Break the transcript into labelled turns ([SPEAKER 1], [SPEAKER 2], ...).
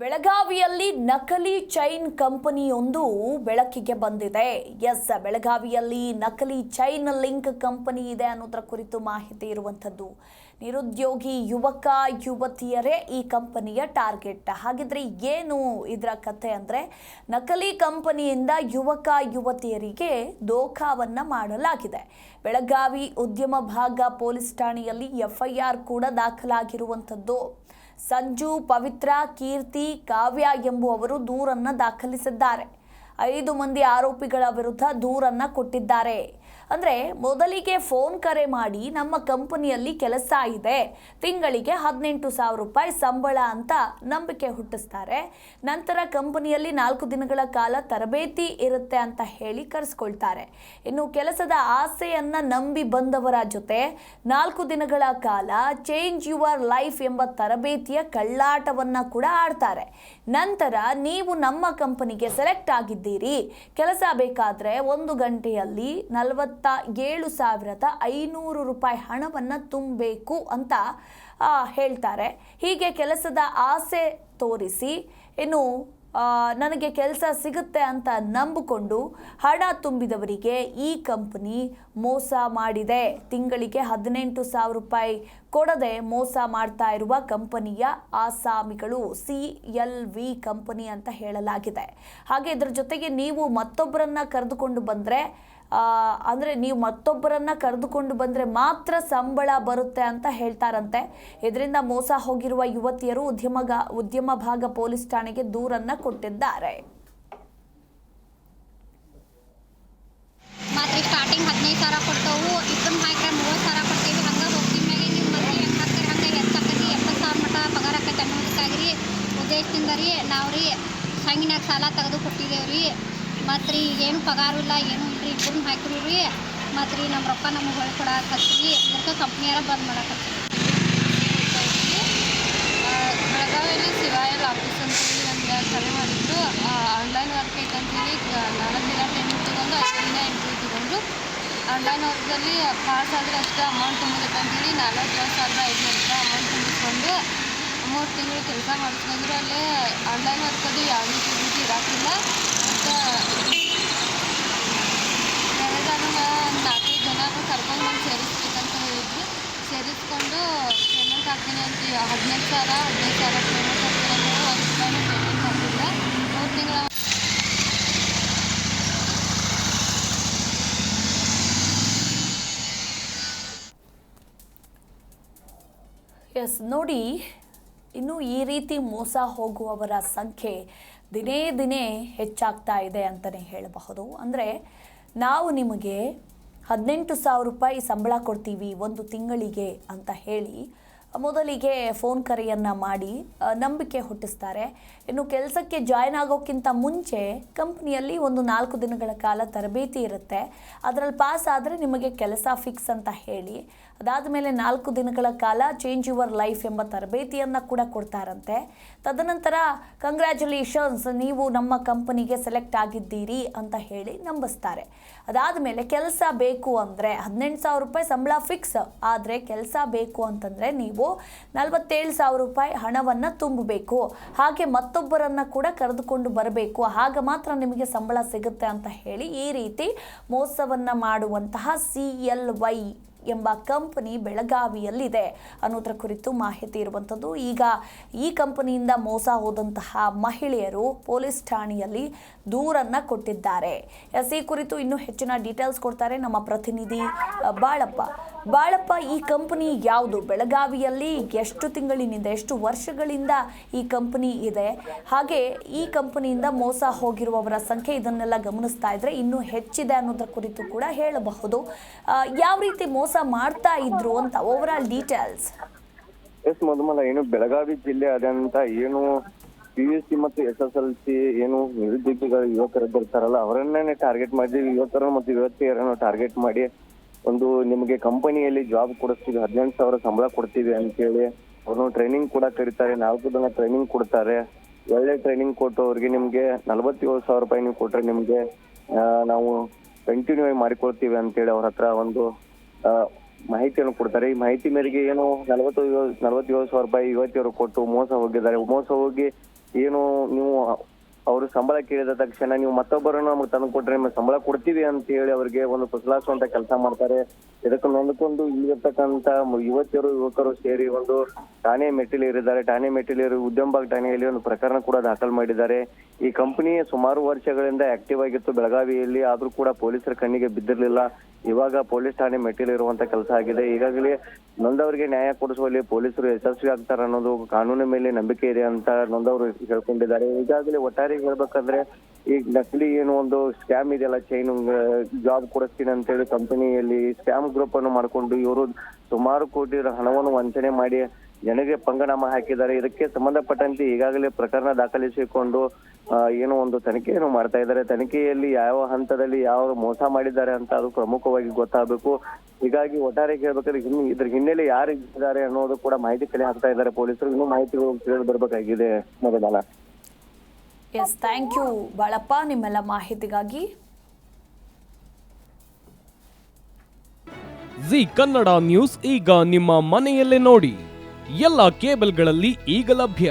[SPEAKER 1] ಬೆಳಗಾವಿಯಲ್ಲಿ ನಕಲಿ ಚೈನ್ ಕಂಪನಿಯೊಂದು ಬೆಳಕಿಗೆ ಬಂದಿದೆ. ಎಸ್, ಬೆಳಗಾವಿಯಲ್ಲಿ ನಕಲಿ ಚೈನ್ ಲಿಂಕ್ ಕಂಪನಿ ಇದೆ ಅನ್ನೋದರ ಕುರಿತು ಮಾಹಿತಿ ಇರುವಂಥದ್ದು. ನಿರುದ್ಯೋಗಿ ಯುವಕ, ಯುವತಿಯರೇ ಈ ಕಂಪನಿಯ ಟಾರ್ಗೆಟ್. ಹಾಗಿದ್ರೆ ಏನು ಇದರ ಕತೆ ಅಂದರೆ, ನಕಲಿ ಕಂಪನಿಯಿಂದ ಯುವಕ, ಯುವತಿಯರಿಗೆ ದೋಖಾವನ್ನು ಮಾಡಲಾಗಿದೆ. ಬೆಳಗಾವಿ ಉದ್ಯಮ ಭಾಗ ಪೊಲೀಸ್ ಠಾಣೆಯಲ್ಲಿ ಎಫ್ಐಆರ್ ಕೂಡ ದಾಖಲಾಗಿರುವಂಥದ್ದು. ಸಂಜು ಪವಿತ್ರ ಕೀರ್ತಿ ಕಾವ್ಯ ಎಂಬುವವರು ದೂರನ್ನು ದಾಖಲಿಸಿದ್ದಾರೆ. ಐದು ಮಂದಿ ಆರೋಪಿಗಳ ವಿರುದ್ಧ ದೂರನ್ನು ಕೊಟ್ಟಿದ್ದಾರೆ. ಅಂದ್ರೆ ಮೊದಲಿಗೆ ಫೋನ್ ಕರೆ ಮಾಡಿ ನಮ್ಮ ಕಂಪನಿಯಲ್ಲಿ ಕೆಲಸ ಇದೆ. ತಿಂಗಳಿಗೆ ಹದಿನೆಂಟು ಸಾವಿರ ರೂಪಾಯಿ ಸಂಬಳ ಅಂತ ನಂಬಿಕೆ ಹುಟ್ಟಿಸ್ತಾರೆ. ನಂತರ ಕಂಪನಿಯಲ್ಲಿ ನಾಲ್ಕು ದಿನಗಳ ಕಾಲ ತರಬೇತಿ ಇರುತ್ತೆ ಅಂತ ಹೇಳಿ ಕರೆಸ್ಕೊಳ್ತಾರೆ. ಇನ್ನು ಕೆಲಸದ ಆಸೆಯನ್ನು ನಂಬಿ ಬಂದವರ ಜೊತೆ ನಾಲ್ಕು ದಿನಗಳ ಕಾಲ ಚೇಂಜ್ ಯುವರ್ ಲೈಫ್ ಎಂಬ ತರಬೇತಿಯ ಕಳ್ಳಾಟವನ್ನು ಕೂಡ ಆಡ್ತಾರೆ. ನಂತರ ನೀವು ನಮ್ಮ ಕಂಪನಿಗೆ ಸೆಲೆಕ್ಟ್ ಆಗಿದ್ದೀರಿ. ಕೆಲಸ ಬೇಕಾದರೆ ಒಂದು ಗಂಟೆಯಲ್ಲಿ ನಲವತ್ತ ಏಳು ಸಾವಿರದ ಐನೂರು ರೂಪಾಯಿ ಹಣವನ್ನು ತುಂಬಬೇಕು ಅಂತ ಹೇಳ್ತಾರೆ. ಹೀಗೆ ಕೆಲಸದ ಆಸೆ ತೋರಿಸಿ, ಇನ್ನು ನನಗೆ ಕೆಲಸ ಸಿಗುತ್ತೆ ಅಂತ ನಂಬಿಕೊಂಡು ಹಣ ತುಂಬಿದವರಿಗೆ ಈ ಕಂಪನಿ ಮೋಸ ಮಾಡಿದೆ. ತಿಂಗಳಿಗೆ ಹದಿನೆಂಟು ಸಾವಿರ ರೂಪಾಯಿ ಕೊಡದೆ ಮೋಸ ಮಾಡ್ತಾ ಇರುವ ಕಂಪನಿಯ ಆಸಾಮಿಗಳು ಸಿ ಎಲ್ ವಿ ಕಂಪನಿ ಅಂತ ಹೇಳಲಾಗಿದೆ. ಹಾಗೆ ಇದರ ಜೊತೆಗೆ ನೀವು ಮತ್ತೊಬ್ಬರನ್ನ ಕರೆದುಕೊಂಡು ಬಂದರೆ ಅಂದರೆ ನೀವು ಮತ್ತೊಬ್ಬರನ್ನು ಕರೆದುಕೊಂಡು ಬಂದರೆ ಮಾತ್ರ ಸಂಬಳ ಬರುತ್ತೆ ಅಂತ ಹೇಳ್ತಾರಂತೆ. ಇದರಿಂದ ಮೋಸ ಹೋಗಿರುವ ಯುವತಿಯರು ಉದ್ಯಮಗ, ಉದ್ಯಮ ಭಾಗ ಪೊಲೀಸ್ ಠಾಣೆಗೆ ದೂರನ್ನು ಕೊಟ್ಟಿದ್ದಾರೆ.
[SPEAKER 2] ಸ್ಟಾರ್ಟಿಂಗ್ ಹದಿನೈದು ಸಾವಿರ ಕೊಡ್ತಾವು ಇಬ್ಬರನ್ನ ಹಾಕಿದ್ರೆ ಮೂವತ್ತು ಸಾವಿರ ಕೊಡ್ತೀವಿ, ಹಂಗೆ ಹೋಗ್ತೀವಿ ಮೇಲೆ ನಿಮ್ಮ ಮತ್ತೆ ಹೆಂಗೆ ಹಾಕ್ತೀರಿ ಹಂಗೆ ಹೆಚ್ಚಾಕತಿ ಎಪ್ಪತ್ತು ಸಾವಿರ ಮಟ್ಟ ಪಗಾರ ಆಕೈತೆ ಅನ್ನೋದಕ್ಕಾಗಿ ರೀ, ನಾವು ರೀ, ಸಂಗಿನಾಗ ಸಾಲ ತೆಗೆದು ರೀ. ಮತ್ತು ರೀ ಏನು ಪಗಾರು ಇಲ್ಲ, ಏನು ಇಲ್ರಿ ಇಬ್ಬರನ್ನ ಹಾಕಿರು ರೀ. ಮತ್ತು ರೀ ನಮ್ಮ ರೊಕ್ಕ ನಮಗೆ ಕೊಡಕ್ಕೆ ಕೊಡಕತ್ತೀವಿ ಅದಕ್ಕೆ ಕಂಪ್ನಿಯಾರ ಬಂದ್ ಮಾಡಕತ್ತೀವಿ
[SPEAKER 3] ಬೆಳಗಾವಿಯಲ್ಲಿ ಸಿವಾಯಲ್ ಆಫೀಸ್ ಅಂತೇಳಿ ನಮಗೆ ಕರೆ ಮಾಡಿದ್ರು. ಆನ್ಲೈನ್ ವರ್ಕ್ ಐತೆ ಅಂತೇಳಿ ನಾಲ್ಕು ದಿನ ಟೈಮ್ ತೊಗೊಂಡು ಐದು ದಿನ ಇಂಟರ್ವ್ಯೂ ತೊಗೊಂಡು ಆನ್ಲೈನ್ ವರ್ಕ್ದಲ್ಲಿ ಪಾಸ್ ಆದರೆ ಅಷ್ಟು ಅಮೌಂಟ್ ತುಂಬಬೇಕು ಅಂತೇಳಿ ನಲವತ್ತೇಳು ಸಾವಿರದ ಐದುನೂರು ರೂಪಾಯಿ ಅಮೌಂಟ್ ತುಂಬಿಸ್ಕೊಂಡು ಮೂರು ತಿಂಗಳು ಕೆಲಸ ಮಾಡಿಸ್ಕೊಂಡ್ರು. ಅಲ್ಲೇ ಆನ್ಲೈನ್ ವರ್ಕದು ಯಾವುದೇ ರೀತಿ ಇರೋಕ್ಕಿಲ್ಲ ಮತ್ತು ಹದಿನೈದು ಸಾವಿರ ಹದಿನೈದು ಸಾವಿರ ಪೇಮೆಂಟ್ ಹೇಳಿ ಒಂದು ರೂಪಾಯಿನೂ ಪೇಮೆಂಟ್ ಹಾಕಿಲ್ಲ ಮೂರು ತಿಂಗಳ
[SPEAKER 1] ಎಸ್ ನೋಡಿ, ಇನ್ನು ಈ ರೀತಿ ಮೋಸ ಹೋಗುವವರ ಸಂಖ್ಯೆ ದಿನೇ ದಿನೇ ಹೆಚ್ಚಾಗ್ತಾ ಇದೆ ಅಂತಲೇ ಹೇಳಬಹುದು. ಅಂದರೆ, ನಾವು ನಿಮಗೆ ಹದಿನೆಂಟು ಸಾವಿರ ರೂಪಾಯಿ ಸಂಬಳ ಕೊಡ್ತೀವಿ ಒಂದು ತಿಂಗಳಿಗೆ ಅಂತ ಹೇಳಿ ಮೊದಲಿಗೆ ಫೋನ್ ಕರೆಯನ್ನು ಮಾಡಿ ನಂಬಿಕೆ ಹುಟ್ಟಿಸ್ತಾರೆ. ಇನ್ನು ಕೆಲಸಕ್ಕೆ ಜಾಯ್ನ್ ಆಗೋಕ್ಕಿಂತ ಮುಂಚೆ ಕಂಪ್ನಿಯಲ್ಲಿ ಒಂದು ನಾಲ್ಕು ದಿನಗಳ ಕಾಲ ತರಬೇತಿ ಇರುತ್ತೆ. ಅದರಲ್ಲಿ ಪಾಸ್ ಆದರೆ ನಿಮಗೆ ಕೆಲಸ ಫಿಕ್ಸ್ ಅಂತ ಹೇಳಿ ಅದಾದ ಮೇಲೆ ನಾಲ್ಕು ದಿನಗಳ ಕಾಲ ಚೇಂಜ್ ಯುವರ್ ಲೈಫ್ ಎಂಬ ತರಬೇತಿಯನ್ನು ಕೂಡ ಕೊಡ್ತಾರಂತೆ. ತದನಂತರ ಕಂಗ್ರ್ಯಾಚುಲೇಷನ್ಸ್ ನೀವು ನಮ್ಮ ಕಂಪನಿಗೆ ಸೆಲೆಕ್ಟ್ ಆಗಿದ್ದೀರಿ ಅಂತ ಹೇಳಿ ನಂಬಿಸ್ತಾರೆ. ಅದಾದ ಮೇಲೆ ಕೆಲಸ ಬೇಕು ಅಂದರೆ, ಹದಿನೆಂಟು ಸಾವಿರ ರೂಪಾಯಿ ಸಂಬಳ ಫಿಕ್ಸ್ ಆದರೆ ಕೆಲಸ ಬೇಕು ಅಂತಂದರೆ ನೀವು ನಲವತ್ತೇಳು ಸಾವಿರ ರೂಪಾಯಿ ಹಣವನ್ನು ತುಂಬಬೇಕು. ಹಾಗೆ ಮತ್ತೊಬ್ಬರನ್ನು ಕೂಡ ಕರೆದುಕೊಂಡು ಬರಬೇಕು. ಆಗ ಮಾತ್ರ ನಿಮಗೆ ಸಂಬಳ ಸಿಗುತ್ತೆ ಅಂತ ಹೇಳಿ ಈ ರೀತಿ ಮೋಸವನ್ನು ಮಾಡುವಂತಹ ಸಿ ಎಲ್ ವೈ ಎಂಬ ಕಂಪನಿ ಬೆಳಗಾವಿಯಲ್ಲಿದೆ. ಅನ್ನೋದ್ರ ಕುರಿತು ಮಾಹಿತಿ ಇರುವಂಥದ್ದು, ಈಗ ಈ ಕಂಪನಿಯಿಂದ ಮೋಸ ಹೋದಂತಹ ಮಹಿಳೆಯರು ಪೊಲೀಸ್ ಠಾಣೆಯಲ್ಲಿ ದೂರನ್ನ ಕೊಟ್ಟಿದ್ದಾರೆ. ಎಸ್, ಈ ಕುರಿತು ಇನ್ನೂ ಹೆಚ್ಚಿನ ಡೀಟೇಲ್ಸ್ ಕೊಡ್ತಾರೆ ನಮ್ಮ ಪ್ರತಿನಿಧಿ ಬಾಳಪ್ಪ. ಬಾಳಪ್ಪ, ಈ ಕಂಪನಿ ಯಾವುದು? ಬೆಳಗಾವಿಯಲ್ಲಿ ಎಷ್ಟು ತಿಂಗಳಿನಿಂದ, ಎಷ್ಟು ವರ್ಷಗಳಿಂದ ಈ ಕಂಪನಿ ಇದೆ? ಹಾಗೆ ಈ ಕಂಪನಿಯಿಂದ ಮೋಸ ಹೋಗಿರುವವರ ಸಂಖ್ಯೆ ಇದನ್ನೆಲ್ಲ ಗಮನಿಸ್ತಾ ಇದ್ರೆ ಇನ್ನೂ ಹೆಚ್ಚಿದೆ ಅನ್ನೋದ್ರ ಕುರಿತು ಕೂಡ ಹೇಳಬಹುದು. ಯಾವ ರೀತಿ ಮೋಸ ಮಾಡ್ತಾ ಇದ್ರು ಅಂತ ಓವರ್ ಆಲ್ ಡೀಟೇಲ್ಸ್
[SPEAKER 4] ಎಸ್ ಮಧುಮಲ ಏನು ಬೆಳಗಾವಿ ಜಿಲ್ಲೆಯಾದ್ಯಂತ ಏನು ಪಿ ಯು ಸಿ ಮತ್ತು ಎಸ್ ಎಸ್ ಎಲ್ ಸಿ ಏನು ನಿರುದ್ಯೋಗಿಗಳು, ಯುವಕರಿದ್ದಿರ್ತಾರಲ್ಲ ಅವರನ್ನೇ ಟಾರ್ಗೆಟ್ ಮಾಡಿ ಯುವಕರು ಮತ್ತು ಯುವತಿಯರನ್ನು ಟಾರ್ಗೆಟ್ ಮಾಡಿ ಒಂದು ನಿಮಗೆ ಕಂಪನಿಯಲ್ಲಿ ಜಾಬ್ ಕೊಡಿಸ್ತೀವಿ, ಹದಿನೆಂಟು ಸಾವಿರ ಸಂಬಳ ಕೊಡ್ತೀವಿ ಅಂತೇಳಿ. ಅವ್ರನ್ನ ಟ್ರೈನಿಂಗ್ ಕೂಡ ಕರೀತಾರೆ, ನಾಲ್ಕು ದಿನ ಟ್ರೈನಿಂಗ್ ಕೊಡ್ತಾರೆ. ಒಳ್ಳೆ ಟ್ರೈನಿಂಗ್ ಕೊಟ್ಟು ಅವ್ರಿಗೆ ನಿಮ್ಗೆ ನಲವತ್ತೇಳು ಸಾವಿರ ರೂಪಾಯಿ ನೀವು ಕೊಟ್ರೆ ನಿಮ್ಗೆ ನಾವು ಕಂಟಿನ್ಯೂ ಆಗಿ ಮಾಡಿಕೊಳ್ತೀವಿ ಅಂತೇಳಿ ಅವ್ರ ಹತ್ರ ಒಂದು ಮಾಹಿತಿಯನ್ನು ಕೊಡ್ತಾರೆ. ಈ ಮಾಹಿತಿ ಮೇರೆಗೆ ಏನು ನಲವತ್ತು ನಲವತ್ತೇಳು ಸಾವಿರ ರೂಪಾಯಿ ಯುವತಿಯವರು ಕೊಟ್ಟು ಮೋಸ ಹೋಗಿದ್ದಾರೆ. ಮೋಸ ಹೋಗಿ ಏನು ನೀವು ಅವರು ಸಂಬಳ ಕೇಳಿದ ತಕ್ಷಣ ನೀವು ಮತ್ತೊಬ್ಬರನ್ನು ನಮ್ಗೆ ತಂದು ಕೊಟ್ರೆ ನಿಮ್ಗೆ ಸಂಬಳ ಕೊಡ್ತೀವಿ ಅಂತ ಹೇಳಿ ಅವರಿಗೆ ಒಂದು ಪುಸಲಾಸುವಂತ ಕೆಲಸ ಮಾಡ್ತಾರೆ. ಇದಕ್ಕೆ ನೊಂದ್ಕೊಂಡು ಇಲ್ಲಿರ್ತಕ್ಕಂತ ಯುವತಿಯರು, ಯುವಕರು ಸೇರಿ ಒಂದು ಠಾಣೆ ಮೆಟ್ಟಿಲೇರಿದ್ದಾರೆ. ಠಾಣೆ ಮೆಟ್ಟಿಲೇರಿ ಉದ್ಯಮಬಾಗ್ ಠಾಣೆಯಲ್ಲಿ ಒಂದು ಪ್ರಕರಣ ಕೂಡ ದಾಖಲು ಮಾಡಿದ್ದಾರೆ. ಈ ಕಂಪನಿ ಸುಮಾರು ವರ್ಷಗಳಿಂದ ಆಕ್ಟಿವ್ ಆಗಿತ್ತು. ಬೆಳಗಾವಿಯಲ್ಲಿ ಆದ್ರೂ ಕೂಡ ಪೊಲೀಸರ ಕಣ್ಣಿಗೆ ಬಿದ್ದಿರ್ಲಿಲ್ಲ. ಇವಾಗ ಪೊಲೀಸ್ ಠಾಣೆ ಮೆಟ್ಟಿಲಿರುವಂತ ಕೆಲಸ ಆಗಿದೆ. ಈಗಾಗಲೇ ನೊಂದವರಿಗೆ ನ್ಯಾಯ ಕೊಡಿಸುವಲ್ಲಿ ಪೊಲೀಸರು ಯಶಸ್ವಿ ಆಗ್ತಾರೆ ಅನ್ನೋದು ಕಾನೂನಿನ ಮೇಲೆ ನಂಬಿಕೆ ಇದೆ ಅಂತ ನೊಂದವರು ಹೇಳ್ಕೊಂಡಿದ್ದಾರೆ. ಈಗಾಗಲೇ ಒಟ್ಟಾರೆ ಹೇಳ್ಬೇಕಂದ್ರೆ ಈಗ ನಕಲಿ ಏನು ಒಂದು ಸ್ಕ್ಯಾಮ್ ಇದೆಯಲ್ಲ ಚೈನ್ ಜಾಬ್ ಕೊಡಿಸ್ತೀನಿ ಅಂತೇಳಿ ಕಂಪನಿಯಲ್ಲಿ ಸ್ಕ್ಯಾಮ್ ಗ್ರೂಪ್ ಅನ್ನು ಮಾಡಿಕೊಂಡು ಇವರು ಸುಮಾರು ಕೋಟಿ ಹಣವನ್ನು ವಂಚನೆ ಮಾಡಿ ಜನರಿಗೆ ಪಂಗನಾಮ ಹಾಕಿದ್ದಾರೆ. ಇದಕ್ಕೆ ಸಂಬಂಧಪಟ್ಟಂತೆ ಈಗಾಗಲೇ ಪ್ರಕರಣ ದಾಖಲಿಸಿಕೊಂಡು ಏನೋ ಒಂದು ತನಿಖೆಯನ್ನು ಮಾಡ್ತಾ ಇದ್ದಾರೆ. ತನಿಖೆಯಲ್ಲಿ ಯಾವ ಹಂತದಲ್ಲಿ ಯಾವ ಮೋಸ ಮಾಡಿದ್ದಾರೆ ಅಂತ ಅದು ಪ್ರಮುಖವಾಗಿ ಗೊತ್ತಾಗಬೇಕು. ಹೀಗಾಗಿ ಒಟ್ಟಾರೆ ಕೇಳಬೇಕಾದ್ರೆ ಇನ್ನು ಇದ್ರ ಹಿನ್ನೆಲೆ ಯಾರು ಇದ್ದಾರೆ ಅನ್ನೋದು ಕೂಡ ಮಾಹಿತಿ ಕಲೆ ಹಾಕ್ತಾ ಇದ್ದಾರೆ ಪೊಲೀಸರು. ಇನ್ನೂ ಮಾಹಿತಿಗಳು ತಿಳಿದು ಬರಬೇಕಾಗಿದೆ ಮೊದಲ
[SPEAKER 1] ಎಸ್ ಥ್ಯಾಂಕ್ ಯು ಬಾಳಪ್ಪ ನಿಮ್ಮೆಲ್ಲ ಮಾಹಿತಿಗಾಗಿ.
[SPEAKER 5] ಜಿ ಕನ್ನಡ ನ್ಯೂಸ್ ಈಗ ನಿಮ್ಮ ಮನೆಯಲ್ಲೇ ನೋಡಿ. ಎಲ್ಲ ಕೇಬಲ್ಗಳಲ್ಲಿ ಈಗ ಲಭ್ಯ.